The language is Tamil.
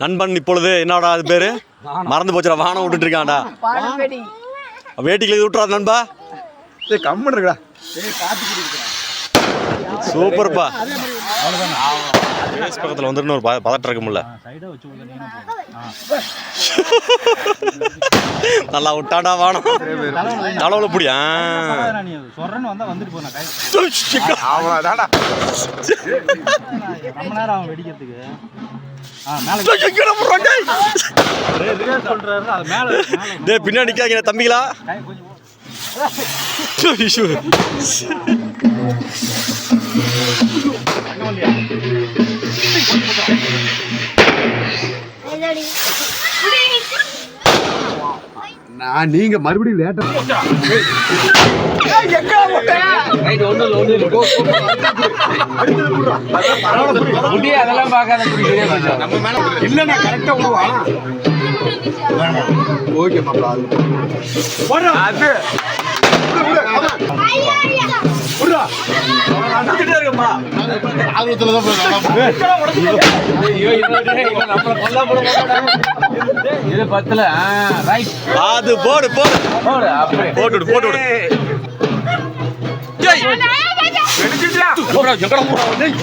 நண்பன் இப்பொழுது என்னடா அது பேரு? மறந்து போச்சுடா வானம் விட்டுட்டு இருக்கான்டா. பாலப்படி வேட்டிக்கு இது விட்டுறாது நண்பா. ஏய் கம்மன் இருக்கடா சூப்பர்ப்பா. பேஸ் பக்கத்தில் வந்துட்டு ஒரு பத- பதட்டம் இருக்க முடியல நல்லா விட்டாடா வானம் தலைவல புடியா பின்னாடி தம்பிங்களா கை கொஞ்சம் போ. ஐயோ. நான் நீங்க மறுபடியும் லேட்டா அதெல்லாம் பார்க்காத இல்லண்ணா கரெக்டா விடுவான் ஓகே மாப்ள அது. ஆர்வத்துல இது பத்துல ரைட் அது போடு போடு. போடு அப்படியே. போட்டு போட்டு விடு ஏய். போடா, எங்கடா போறா? டேய்.